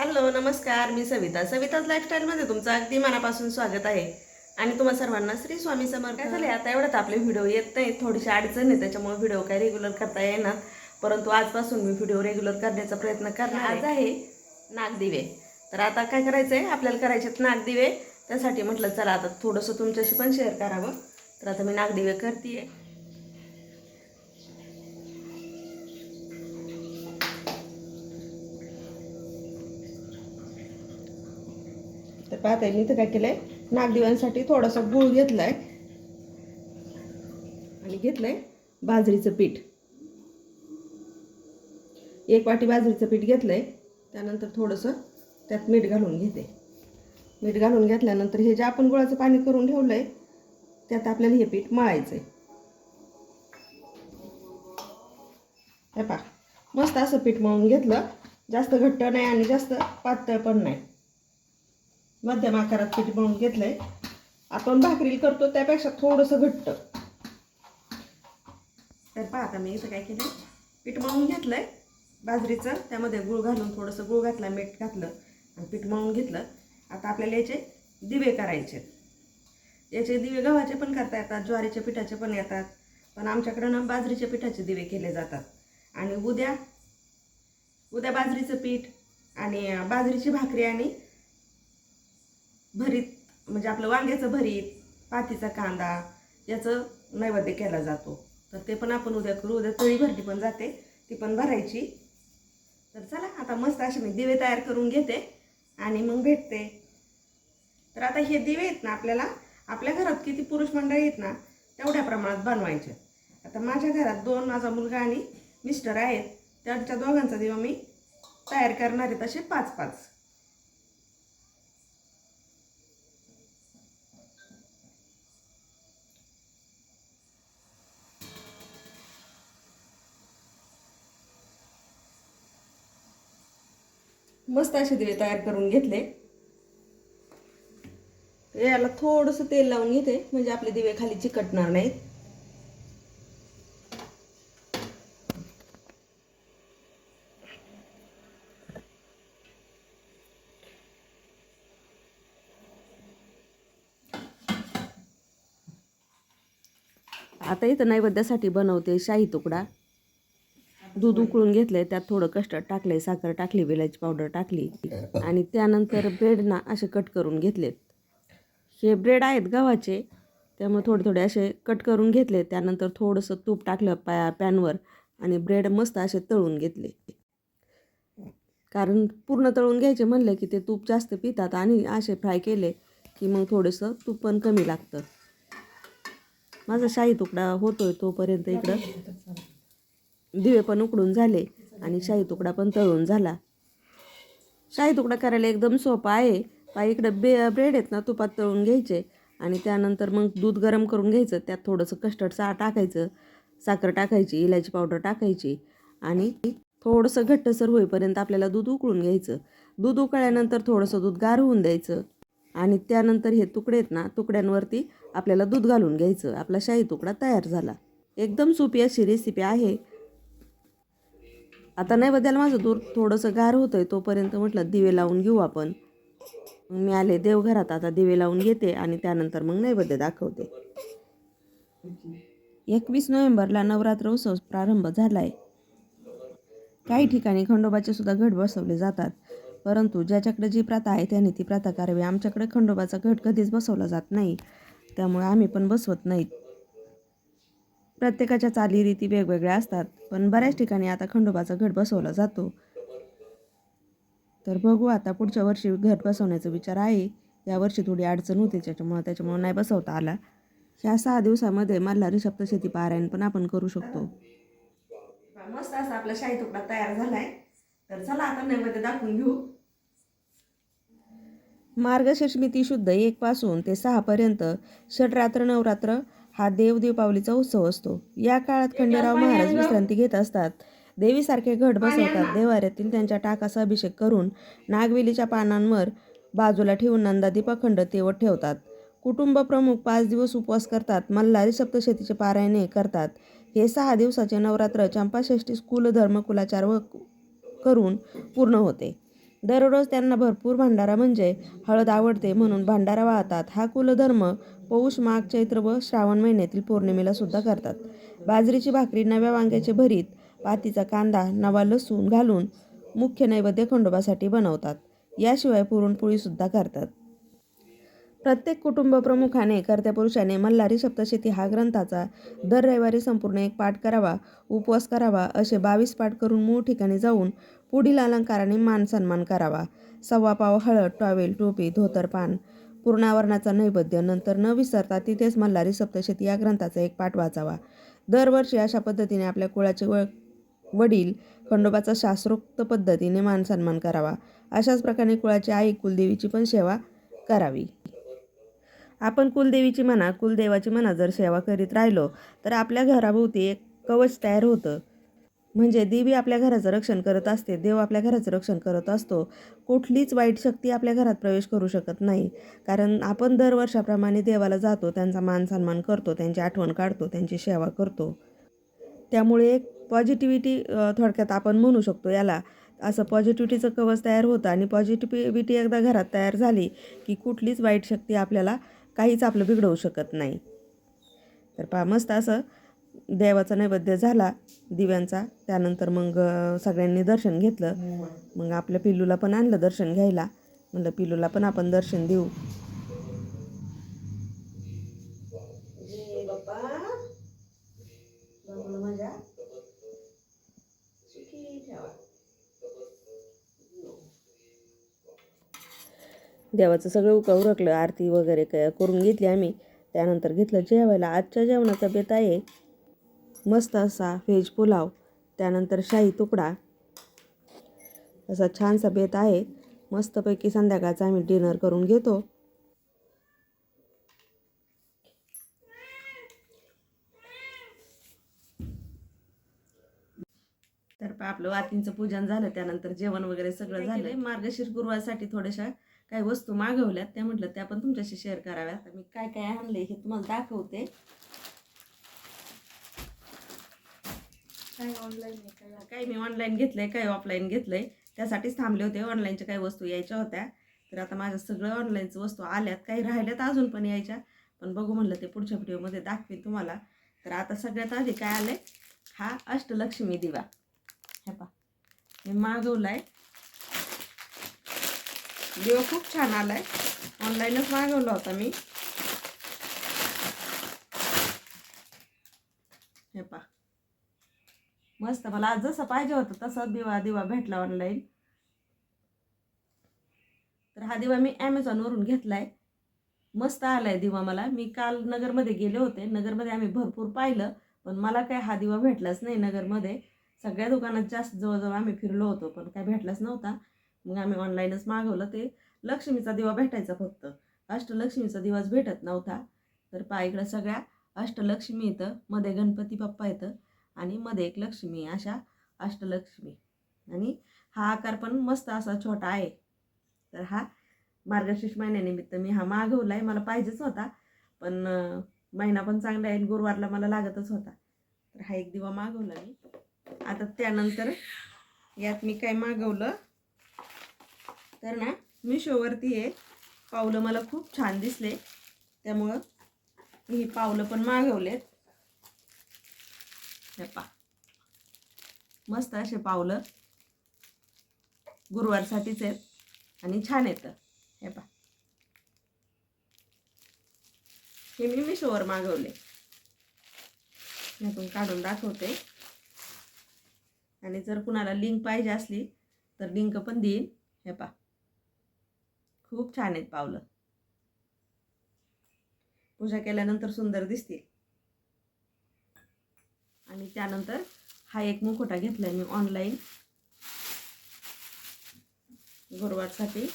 Hello नमस्कार मी सविता. सविताज लाईफस्टाईलमध्ये तुमचं अगदी मनापासून स्वागत आहे. आणि तुम्हा सर्वांना श्री स्वामी समर्थ. काय झाले आता एवढ्यात आपले व्हिडिओ येत नाही थोडीशी अडचण आहे त्याच्यामुळे व्हिडिओ काय रेग्युलर करता येणार. परंतु आजपासून मी व्हिडिओ रेग्युलर करण्याचा प्रयत्न करणार आज आहे नागदिवे. तर आता काय करायचं आहे आपल्याला करायचे आहेत नागदिवे. त्यासाठी म्हटलं चला आता थोडंसं तुमच्याशी पण शेअर करावं. तर आता मी नागदिवे करते तर पाहताय मी इथं काय केलंय? नागदिव्यांसाठी थोडासा गुळ घेतलाय. आणि घेतलंय बाजरीचं पीठ. एक वाटी बाजरीचं पीठ घेतलंय. त्यानंतर थोडंसं त्यात मीठ घालून घेते. मीठ घालून घेतल्यानंतर हे जे आपण गुळाचं पाणी करून ठेवलंय त्यात आपल्याला हे पीठ मळायचं आहे हे पा मस्त असं पीठ मळून घेतलं. जास्त घट्ट नाही आणि जास्त पातळ पण नाही. मध्यम आकारात पीठ मळून घेतलंय. आपण भाकरी करतो त्यापेक्षा थोडंसं घट्ट. तर पहा आता मी इथं काय केलं पीठ मळून घेतलंय बाजरीचं. त्यामध्ये गूळ घालून थोडंसं गूळ घातला मीठ घातलं आणि पीठ मळून घेतलं. आता आपल्याला याचे दिवे करायचे. याचे दिवे गव्हाचे पण करता येतात ज्वारीच्या पिठाचे पण येतात. पण आमच्याकडं ना बाजरीच्या पिठाचे दिवे केले जातात. आणि उद्या उद्या बाजरीचं पीठ आणि बाजरीची भाकरी आणि भरीत म्हणजे आपलं वांग्याचं भरीत पातीचा कांदा याचं नैवेद्य केला जातो. तर ते पण आपण उद्या करू. उद्या तळी भरली पण जाते. ती पण भरायची. तर चला आता मस्त असे मी दिवे तयार करून घेते आणि मग भेटते. तर आता हे दिवे आहेत ना आपल्याला आपल्या घरात किती पुरुष मंडळी आहेत ना तेवढ्या प्रमाणात बनवायचे. आता माझ्या घरात दोन माझा मुलगा आणि मिस्टर आहेत. त्यांच्या दोघांचा दिवा मी तयार करणार आहेत तसे पाच पाच मस्त असे दिवे तयार करून घेतले. याला थोडंसं तेल लावून घेते म्हणजे आपले दिवे खाली चिकटणार नाहीत. आता इथं नैवेद्यासाठी बनवते शाही तुकडा. दूध उकळून घेतलंय त्यात थोडं कस्टर्ड टाकलंय साखर टाकली वेलाची पावडर टाकली आणि त्यानंतर ब्रेड ना असे कट करून घेतलेत. हे ब्रेड आहेत गव्हाचे त्यामुळे थोडे थोडे असे कट करून घेतले त्यानंतर थोडंसं तूप टाकलं पॅ पॅनवर आणि ब्रेड मस्त असे तळून घेतले. कारण पूर्ण तळून घ्यायचे म्हणले की ते तूप जास्त पितात आणि असे फ्राय केले की मग थोडंसं तूप पण कमी लागतं. माझा शाही तुकडा होतोय तोपर्यंत इकडं. दिवे पण उकडून झाले आणि शाही तुकडा पण तळून झाला. शाही तुकडा करायला एकदम सोपा आहे. पा इकडं बे ब्रेड आहेत ना तुपात तळून घ्यायचे आणि त्यानंतर मग दूध गरम करून घ्यायचं. त्यात थोडंसं कस्टर्ड सा टाकायचं साखर टाकायची इलायची पावडर टाकायची आणि थोडंसं घट्टसर होईपर्यंत आपल्याला दूध उकळून घ्यायचं. दूध उकळल्यानंतर थोडंसं दूध गार होऊन द्यायचं आणि त्यानंतर हे तुकडे आहेत ना तुकड्यांवरती आपल्याला दूध घालून घ्यायचं. आपला शाही तुकडा तयार झाला. एकदम सोपी अशी रेसिपी आहे. आता नैवेद्याला माझं दूर थोडंसं गार होतं आहे तोपर्यंत म्हटलं दिवे लावून घेऊ आपण. मग मी आले देवघरात आता दिवे लावून घेते आणि त्यानंतर मग नैवेद्य दाखवते. एकवीस नोव्हेंबरला नवरात्र उत्सव प्रारंभ झाला आहे काही ठिकाणी खंडोबाचे सुद्धा घट बसवले जातात. परंतु ज्याच्याकडे जी प्रथा आहे त्याने ती प्रथा करावी. आमच्याकडे खंडोबाचा घट कधीच बसवला जात नाही. त्यामुळे आम्ही पण बसवत नाहीत. प्रत्येकाच्या चालीरीती वेगवेगळ्या असतात पण बऱ्याच ठिकाणी आता खंडोबाचा घट बसवला जातो. तर बघू आता पुढच्या वर्षी घट बसवण्याचा विचार आहे. यावर्षी थोडी अडचण होती त्याच्यामुळं त्याच्यामुळं नाही बसवता आला. ह्या सहा दिवसामध्ये मल्हारी सप्तशती पारायण पण आपण करू शकतो. मस्त असा आपला शाही तुकडा तयार झालाय. तर चला आता नैवेद्य दाखवून घेऊ. मार्गशीर्ष मिती शुद्ध एक पासून ते सहा पर्यंत षटरात्र नवरात्र हा देव दीपावलीचा उत्सव असतो. या काळात खंडेराव महाराज विश्रांती घेत असतात. देवीसारखे घट बसवतात. देवाऱ्यातील त्यांच्या टाकाचा अभिषेक करून नागवेलीच्या पानांवर बाजूला ठेवून नंदादीप अखंड तेवत ठेवतात. कुटुंब प्रमुख पाच दिवस उपवास करतात. मल्हारी सप्तशतीचे पारायणे करतात. हे सहा दिवसाचे नवरात्र चंपाषष्ठी स्कूल कुलाचार व करून पूर्ण होते. दररोज त्यांना भरपूर भांडारा म्हणजे हळद आवडते म्हणून भांडारा वाहतात. हा कुलधर्म पौष माघ चैत्र व श्रावण महिन्यातील पौर्णिमेला सुद्धा करतात. बाजरीची भाकरी नव्या वांग्याचे भरीत पातीचा कांदा नवा लसूण घालून मुख्य नैवेद्य खंडोबासाठी बनवतात. याशिवाय पुरणपोळीसुद्धा करतात. प्रत्येक कुटुंब प्रमुखाने कर्त्या पुरुषाने मल्हारी सप्तशती हा ग्रंथाचा दर रविवारी संपूर्ण एक पाठ करावा उपवास करावा असे बावीस पाठ करून मूळ ठिकाणी जाऊन पुढील अलंकाराने मान सन्मान करावा. सव्वा पाव हळद टॉवेल टोपी धोतर पान. पूर्णावरणाचा नैवेद्य नंतर न विसरता तिथेच मल्हारी सप्तशती या ग्रंथाचा एक पाठ वाचावा. दरवर्षी अशा पद्धतीने आपल्या कुळाचे व वडील खंडोबाचा शास्त्रोक्त पद्धतीने मान सन्मान करावा. अशाच प्रकारे कुळाची आई कुलदेवीची पण सेवा करावी. आपण कुलदेवीची म्हणा कुलदेवाची म्हणा जर सेवा करीत राहिलो तर आपल्या घराभोवती एक कवच तयार होतं. म्हणजे देवी आपल्या घराचं रक्षण करत असते देव आपल्या घराचं रक्षण करत असतो. कुठलीच वाईट शक्ती आपल्या घरात प्रवेश करू शकत नाही. कारण आपण दरवर्षाप्रमाणे देवाला जातो त्यांचा मान सन्मान करतो त्यांची आठवण काढतो त्यांची सेवा करतो. त्यामुळे एक पॉझिटिव्हिटी थोडक्यात आपण म्हणू शकतो याला. असं पॉझिटिव्हिटीचं कवच तयार होतं आणि पॉझिटिव्हिटी एकदा घरात तयार झाली की कुठलीच वाईट शक्ती आपल्याला काहीच आपलं बिघडवू शकत नाही. तर पहा मस्त असं देवाचा नैवेद्य झाला दिव्यांचा त्यानंतर मग सगळ्यांनी दर्शन घेतलं. मग आपल्या पिल्लूला पण आणलं दर्शन घ्यायला. म्हणलं पिल्लूला पण आपण दर्शन देऊ. देवाचं सगळं उका उरकलं आरती वगैरे क करून घेतली आम्ही. त्यानंतर घेतलं जेवायला. आजच्या जेवणाचा बेत आहे. मस्त असा व्हेज पुलाव त्यानंतर शाही तुकडा. असा छानसा बेत आहे. मस्तपैकी संध्याकाळचा आम्ही डिनर करून घेतो. तर आपलं वातींचं पूजन झालं. त्यानंतर जेवण वगैरे सगळं झालं. मार्गशीर्ष गुरुवारसाठी थोड्याशा काही वस्तू मागवल्यात. त्या म्हटलं त्या पण तुमच्याशी शेअर कराव्या तर मी काय काय आणले हे तुम्हाला दाखवते. काय ऑनलाईन आहे काय काही मी ऑनलाईन घेतलंय काही ऑफलाईन घेतलंय. त्यासाठीच थांबले होते. ऑनलाईनच्या काही वस्तू यायच्या होत्या. तर आता माझ्या सगळं ऑनलाईनचं वस्तू आल्यात. काही राहिल्यात अजून पण यायच्या. पण बघू म्हणलं ते पुढच्या व्हिडिओमध्ये दाखवेन तुम्हाला. तर आता सगळ्यात आधी काय आलंय? हा अष्टलक्ष्मी दिवा. हे पा मी मागवलाय. दिवा खूप छान आलाय. ऑनलाईनच मागवला होता मी. हे पा मस्त मला आज जसं पाहिजे होतं तसं दिवा दिवा भेटला ऑनलाईन तर हा दिवा मी ॲमेझॉनवरून घेतलाय. मस्त आलाय दिवा मला. मी काल नगरमध्ये गेले होते. नगरमध्ये आम्ही भरपूर पाहिलं पण मला काय हा दिवा भेटलाच नाही नगरमध्ये. सगळ्या दुकानात जास्त जवळजवळ आम्ही फिरलो होतो पण काय भेटलाच नव्हता. मग आम्ही ऑनलाईनच मागवलं. ते लक्ष्मीचा दिवा भेटायचा फक्त. अष्टलक्ष्मीचा दिवाच भेटत नव्हता. तर पहा इकडं सगळ्या अष्टलक्ष्मी येतं मध्ये गणपती बाप्पा येतं आणि मध्ये एक लक्ष्मी अशा अष्टलक्ष्मी. आणि हा आकार पण मस्त असा छोटा आहे. तर हा मार्गशीर्ष महिन्यानिमित्त मी हा मागवला आहे मला पाहिजेच होता पण महिना पण चांगला आहे गुरुवारला मला लागतच होता. तर हा एक दिवा मागवला मी. आता त्यानंतर यात मी काय मागवलं? तर ना मिशोवरती आहे पावलं मला खूप छान दिसले. त्यामुळं मी ही पावलं पण मागवलेत. हे पा मस्त असे पावलं गुरुवारसाठीच आहेत आणि छान येतं हे पा हे मी मिशोवर मागवले. यातून काढून दाखवते. आणि जर कुणाला लिंक पाहिजे असली तर लिंक पण देईन. हे पा खूप छान आहेत पावलं. पूजा केल्यानंतर सुंदर दिसतील. आणि त्यानंतर हा एक मुखोटा घेतला मी ऑनलाईन गुरुवारसाठी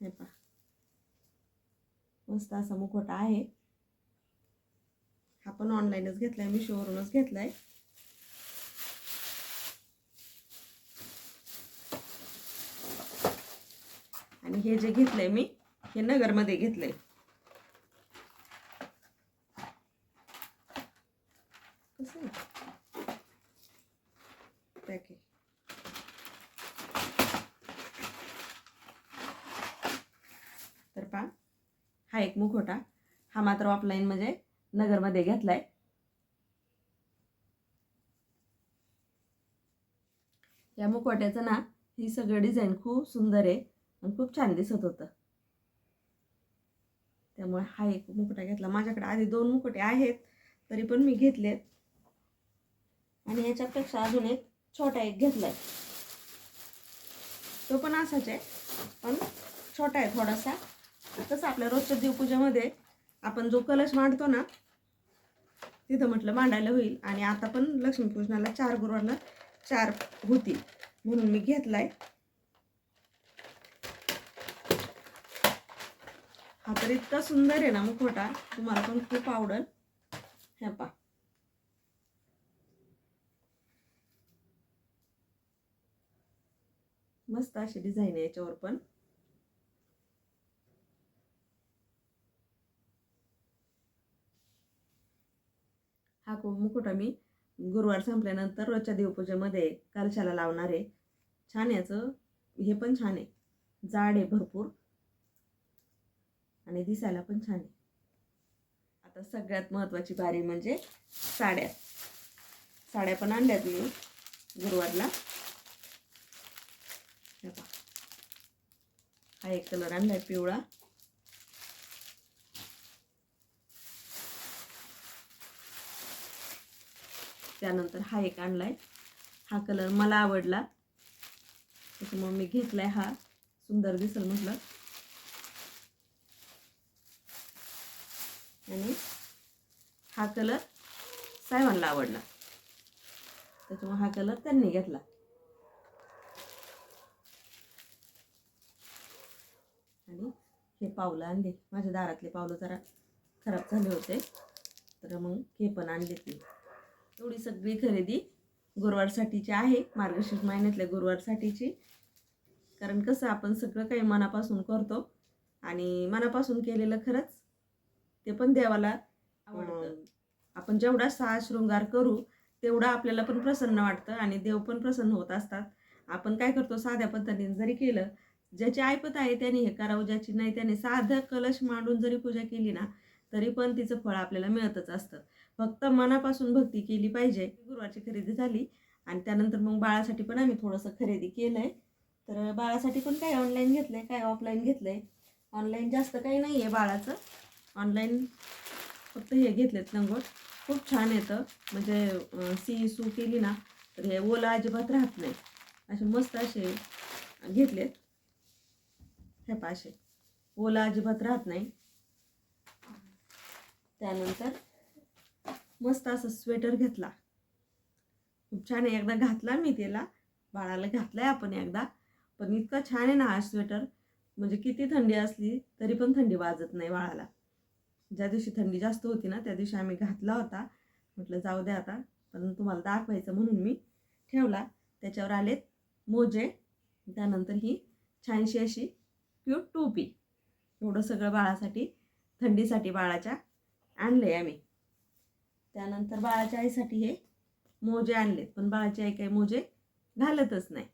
हे पा मस्त असा मुखोटा आहे. हा पण ऑनलाईनच घेतलाय मी घेतला घेतलाय. आणि हे जे घेतलंय मी हे नगरमध्ये घेतलंय आहे पॅकेज हा एक मुखोटा हा मात्र ऑफलाईन म्हणजे नगरमध्ये घेतलाय. या मुखवट्याचं ना ही सगळं डिझाईन खूप सुंदर आहे आणि खूप छान दिसत होतं. त्यामुळे हा एक मुकुटा घेतला. माझ्याकडे आधी दोन मुकुटे आहेत तरी पण मी घेतलेत. आणि याच्यापेक्षा अजून एक छोटा एक घेतलाय. तो पण असाच आहे पण छोटा आहे थोडासा. तसं आपल्या रोजच्या देवपूजेमध्ये आपण जो कलश मांडतो ना तिथं म्हटलं मांडायला होईल. आणि आता पण लक्ष्मीपूजनाला चार गुरुवारला चार होतील म्हणून मी घेतलाय. हा तर इतका सुंदर आहे ना मुखवटा. तुम्हाला पण खूप आवडेल. ह्या पा मस्त अशी डिझाईन आहे याच्यावर पण. हा मुकुट आम्ही मी गुरुवार संपल्यानंतर रोजच्या देवपूजेमध्ये कलशाला लावणार आहे. छान याचं. हे पण छान आहे. जाड आहे भरपूर. आणि दिसायला पण छान आहे. आता सगळ्यात महत्त्वाची बारी म्हणजे साड्या. साड्या पण आणल्यात मी गुरुवारला. हा एक कलर आणलाय पिवळा. त्यानंतर हा एक आणलाय. हा कलर मला आवडला. त्याच्यामुळे मी घेतलाय हा. सुंदर दिसल म्हटलं. आणि हा कलर साहेबांना आवडला. त्याच्यामुळे हा कलर त्यांनी घेतला. आणि हे पावलं आणले. माझ्या दारातले पावलं जरा खराब झाले होते. तर मग हे पण आणले ती. एवढी सगळी खरेदी गुरुवारसाठीची आहे. मार्गशीर्ष महिन्यातल्या गुरुवारसाठीची. कारण कसं आपण सगळं काही मनापासून करतो आणि मनापासून केलेलं खरंच ते पण देवाला आवडतं. आपण जेवढा सहा शृंगार करू तेवढा आपल्याला पण प्रसन्न वाटतं आणि देव पण प्रसन्न होत असतात. आपण काय करतो साध्या पद्धतीने जरी केलं ज्याची ऐपत आहे त्याने हे करावं ज्याची नाही त्याने साधं कलश मांडून जरी पूजा केली ना तरी पण तिचं फळ आपल्याला मिळतच असतं. फक्त मनापासून भक्ती केली पाहिजे गुरुवारची खरेदी झाली आणि त्यानंतर मग बाळासाठी पण आम्ही थोडंसं खरेदी केलं आहे तर बाळासाठी पण काय ऑनलाईन घेतलं आहे काय ऑफलाईन घेतलं आहे ऑनलाईन जास्त काही नाही आहे बाळाचं. ऑनलाईन फक्त हे घेतलेत लंगोट. खूप छान येतं. म्हणजे सी सू केली ना तर हे ओला अजिबात राहत नाही. असे मस्त असे घेतलेत. हे पाशे ओला अजिबात राहत नाही. त्यानंतर मस्त असं स्वेटर घेतला. खूप छान आहे. एकदा घातला मी त्याला. बाळाला घातला आहे आपण एकदा. पण इतका छान आहे ना हा स्वेटर म्हणजे किती थंडी असली तरी पण थंडी वाजत नाही बाळाला. ज्या दिवशी थंडी जास्त होती ना त्या दिवशी आम्ही घातला होता. म्हटलं जाऊ द्या आता. पण तुम्हाला दाखवायचं म्हणून मी ठेवला. त्याच्यावर आलेत मोजे. त्यानंतर ही छानशी अशी क्यूट टोपी. एवढं सगळं बाळासाठी थंडीसाठी बाळाच्या आणलं आहे आम्ही. त्यानंतर बाळाच्या आईसाठी हे मोजे आणलेत. पण बाळाची आई काही मोजे घालतच नाही.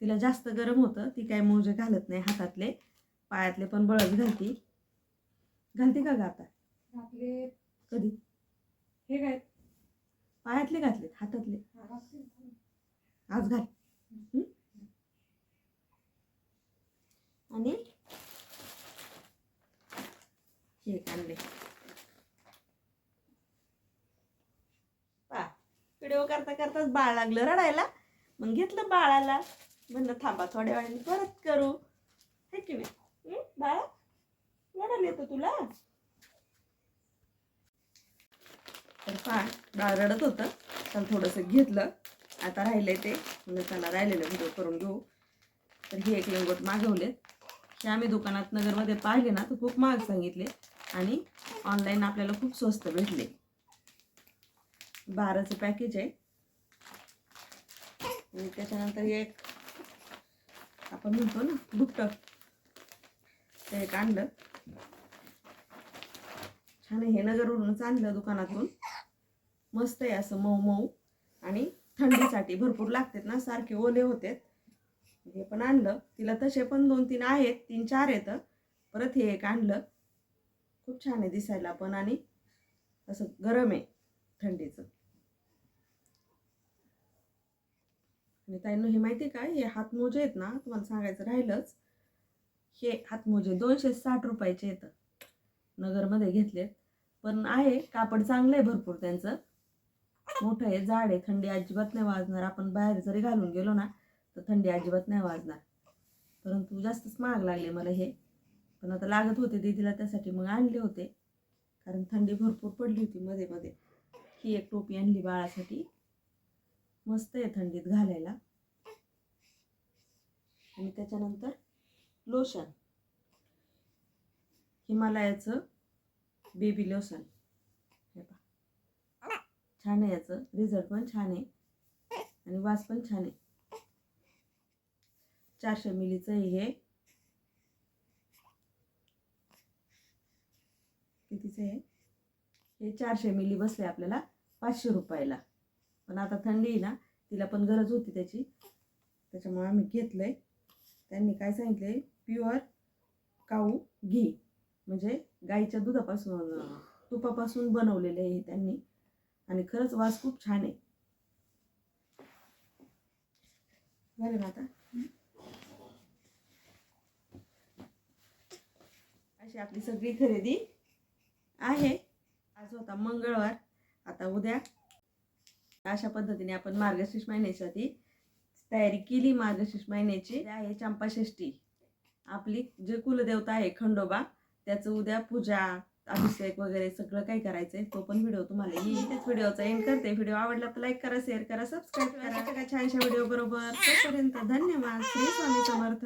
तिला जास्त गरम होतं ती काय मोजे घालत नाही हातातले. पायातले पण बळच घालती. घालते का ग आता? आपले कधी? हे काय? पायातले घातलेत हातातले. आज घाल? आणि हे आणले पा व्हिडिओ करता करताच बाळ लागलं रडायला. मग घेतलं बाळाला. म्हणलं थांबा थोड्या वेळाने परत करू. हे की नाही? बाळा रडायला येतो तुला? तर पहा बाळ रडत होतं. तर थोडंसं घेतलं. आता राहिलंय ते. म्हणजे त्याला राहिलेलं व्हिडिओ करून घेऊ. तर हे एक लंगोट मागवलेत हे आम्ही दुकानात नगरमध्ये पाहिले ना तर खूप महाग सांगितले. आणि ऑनलाईन आपल्याला खूप स्वस्त भेटले. बाराचं पॅकेज आहे. आणि त्याच्यानंतर एक आपण म्हणतो ना दुपटं ते एक आणलं. छान आहे हे नगरवरूनच आणलं दुकानातून. मस्त आहे असं मऊ मऊ. आणि थंडीसाठी भरपूर लागतात ना सारखे ओले होते हे पण आणलं. तिला तसे पण दोन तीन आहेत तीन चार आहेत. परत हे एक आणलं. खूप छान आहे दिसायला पण. आणि असं गरम आहे. थंडीचं. आणि ताईंनो हे माहिती आहे का? हे हातमोजे आहेत ना तुम्हाला सांगायचं राहिलंच. हे हातमोजे दोनशे साठ रुपयाचे येतं नगरमध्ये घेतलेत. पण आहे कापड चांगलं आहे भरपूर त्यांचं. मोठं आहे जाड आहे थंडी अजिबात नाही वाजणार. आपण बाहेर जरी घालून गेलो ना तर थंडी अजिबात नाही वाजणार. परंतु जास्तच महाग लागले मला हे. पण आता लागत होते दीदीला त्यासाठी मग आणले होते. कारण थंडी भरपूर पडली होती मध्ये मध्ये. ही एक टोपी आणली बाळासाठी. मस्त आहे थंडीत घालायला. आणि त्याच्यानंतर लोशन. हिमालयाचं बेबी लोशन छान आहे याचं. रिझल्ट पण छान आहे. आणि वास पण छान आहे. चारशे मिलीचं हे. कितीचं आहे? हे चारशे मिली बसले आपल्याला. पाचशे रुपयाला. पण आता थंडी आहे ना तिला पण गरज होती त्याची. त्याच्यामुळे आम्ही घेतलं आहे त्यांनी काय सांगितलं आहे प्युअर काऊ घी म्हणजे गाईच्या दुधापासून तुपापासून बनवलेले आहे हे त्यांनी. आणि खरंच वास खूप छान आहे. झालं ना आता? अशी आपली सगळी खरेदी आहे. आज होता मंगळवार. आता उद्या अशा पद्धतीने आपण मार्गशीर्ष महिन्यासाठी तयारी केली मार्गशीर्ष महिन्याची. आहे चंपाषष्ठी. आपली जे कुलदेवता आहे खंडोबा त्याचं उद्या पूजा अभिषेक वगैरे सगळं काही करायचंय. तो पण व्हिडिओ तुम्हाला येईल त्याच व्हिडिओचा एंड करते. व्हिडिओ आवडला तर लाईक करा शेअर करा सबस्क्राईब करा. छानशा व्हिडिओ बरोबर तोपर्यंत धन्यवाद. श्री स्वामी समर्थ.